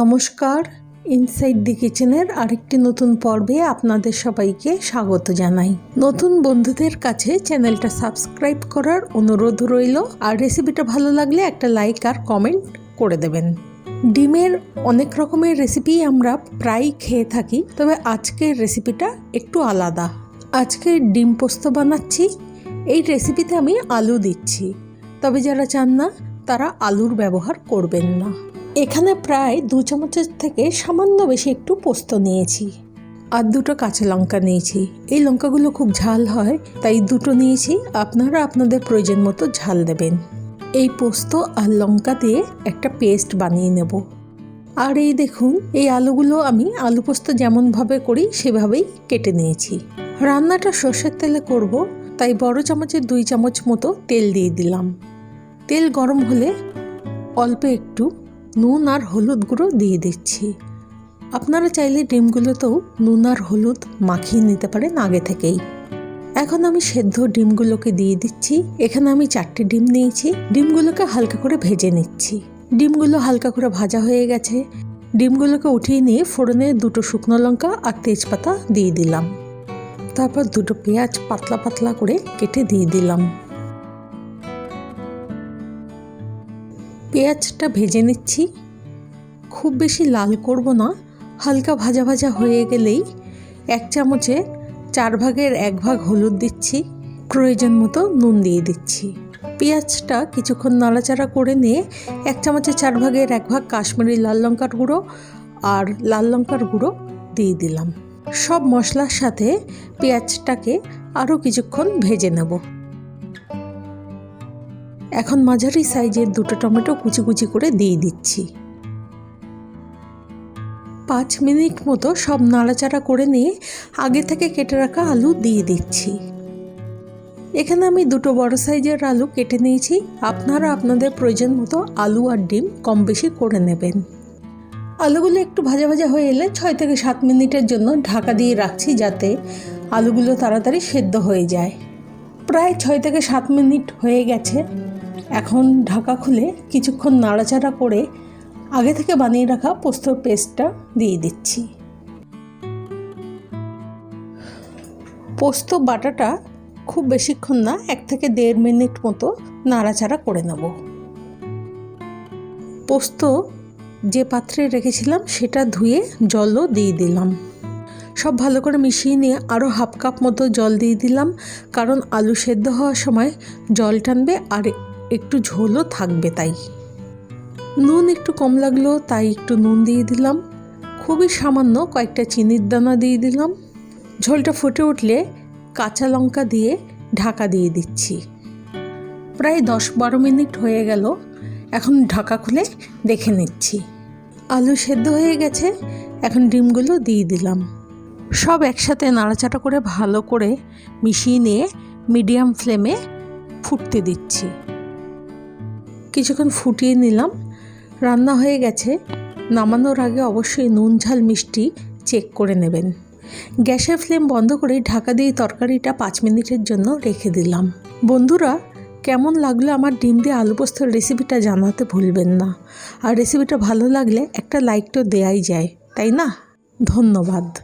নমস্কার ইনসাইড দি কিচেনের আরেকটি নতুন পর্বে আপনাদের সবাইকে স্বাগত জানাই। নতুন বন্ধুদের কাছে চ্যানেলটা সাবস্ক্রাইব করার অনুরোধ রইল, আর রেসিপিটা ভালো লাগলে একটা লাইক আর কমেন্ট করে দেবেন। ডিমের অনেক রকমের রেসিপি আমরা প্রায় খেয়ে থাকি, তবে আজকের রেসিপিটা একটু আলাদা। আজকে ডিম পোস্ত বানাচ্ছি, এই রেসিপিতে আমি আলু দিচ্ছি, তবে যারা চান না, তারা আলুর ব্যবহার করবেন না। এখানে প্রায় দু চামচের থেকে সামান্য বেশি একটু পোস্ত নিয়েছি। আর দুটো কাঁচা লঙ্কা নিয়েছি। এই লঙ্কাগুলো খুব ঝাল হয়, তাই দুটো নিয়েছি। আপনারা আপনাদের প্রয়োজন মতো ঝাল দেবেন। এই পোস্ত আর লঙ্কা দিয়ে একটা পেস্ট বানিয়ে নেব। আর এই দেখুন, এই আলুগুলো আমি আলু পোস্ত যেমনভাবে করি, সেভাবেই কেটে নিয়েছি। রান্নাটা সর্ষের তেলে করব, তাই বড় চামচের দুই চামচ মতো তেল দিয়ে দিলাম। তেল গরম হলে অল্প একটু নুন আর হলুদ গুঁড়ো দিয়ে দিচ্ছি। আপনারা চাইলে ডিমগুলোতেও নুন আর হলুদ মাখিয়ে নিতে পারেন আগে থেকেই। এখন আমি সেদ্ধ ডিমগুলোকে দিয়ে দিচ্ছি। এখানে আমি চারটে ডিম নিয়েছি। ডিমগুলোকে হালকা করে ভেজে নিচ্ছি। ডিমগুলো হালকা করে ভাজা হয়ে গেছে। ডিমগুলোকে উঠিয়ে নিয়ে ফোড়নে দুটো শুকনো লঙ্কা আর তেজপাতা দিয়ে দিলাম। তারপর দুটো পেঁয়াজ পাতলা পাতলা করে কেটে দিয়ে দিলাম। পেঁয়াজটা ভেজে নিচ্ছি। খুব বেশি লাল করব না, হালকা ভাজা ভাজা হয়ে গেলেই এক চামচে চার ভাগের এক ভাগ হলুদ দিচ্ছি, প্রয়োজন মতো নুন দিয়ে দিচ্ছি। পেঁয়াজটা কিছুক্ষণ নাড়াচাড়া করে নিয়ে এক চামচে চার ভাগের এক ভাগ কাশ্মীরি লাল লঙ্কার গুঁড়ো আর লাল লঙ্কার গুঁড়ো দিয়ে দিলাম। সব মশলার সাথে পেঁয়াজটাকে আরও কিছুক্ষণ ভেজে নেব। এখন মাঝারি সাইজের দুটো টমেটো কুচি কুচি করে দিয়ে দিচ্ছি। পাঁচ মিনিট মতো সব নাড়াচাড়া করে নিয়ে আগে থেকে কেটে রাখা আলু দিয়ে দিচ্ছি। এখানে আমি দুটো বড় সাইজের আলু কেটে নিয়েছি। আপনারা আপনাদের প্রয়োজন মতো আলু আর ডিম কম বেশি করে নেবেন। আলুগুলো একটু ভাজা ভাজা হয়ে এলে ছয় থেকে সাত মিনিটের জন্য ঢাকা দিয়ে রাখছি যাতে আলুগুলো তাড়াতাড়ি সেদ্ধ হয়ে যায়। প্রায় ছয় থেকে সাত মিনিট হয়ে গেছে। এখন ঢাকা খুলে কিছুক্ষণ নাড়াচাড়া করে আগে থেকে বানিয়ে রাখা পোস্তর পেস্টটা দিয়ে দিচ্ছি। পোস্ত বাটাটা খুব বেশিক্ষণ না, এক থেকে দেড় মিনিট মতো নাড়াচাড়া করে নেব। পোস্ত যে পাত্রে রেখেছিলাম সেটা ধুয়ে জলও দিয়ে দিলাম। সব ভালো করে মিশিয়ে নিয়ে আরও হাফ কাপ মতো জল দিয়ে দিলাম, কারণ আলু সেদ্ধ হওয়ার সময় জল টানবে আর একটু ঝোলও থাকবে তাই। নুন একটু কম লাগল, তাই একটু নুন দিয়ে দিলাম। খুবই সামান্য কয়েকটা চিনির দানা দিয়ে দিলাম। ঝোলটা ফুটে উঠলে কাঁচা লঙ্কা দিয়ে ঢাকা দিয়ে দিচ্ছি। প্রায় দশ বারো মিনিট হয়ে গেল, এখন ঢাকা খুলে দেখে নিচ্ছি। আলু সেদ্ধ হয়ে গেছে, এখন ডিমগুলো দিয়ে দিলাম। সব একসাথে নাড়াচাড়া করে ভালো করে মিশিয়ে নিয়ে মিডিয়াম ফ্লেমে ফুটতে দিচ্ছি। কিছুক্ষণ ফুটিয়ে নিলাম। রান্না হয়ে গেছে। নামানোর আগে অবশ্যই নুন, ঝাল, মিষ্টি চেক করে নেবেন। গ্যাসের ফ্লেম বন্ধ করে ঢাকা দিয়ে তরকারিটা পাঁচ মিনিটের জন্য রেখে দিলাম। বন্ধুরা, কেমন লাগল আমার ডিম দিয়ে আলু পোস্তর রেসিপিটা জানাতে ভুলবেন না। আর রেসিপিটা ভালো লাগলে একটা লাইক তো দেয়াই যায়, তাই না? ধন্যবাদ।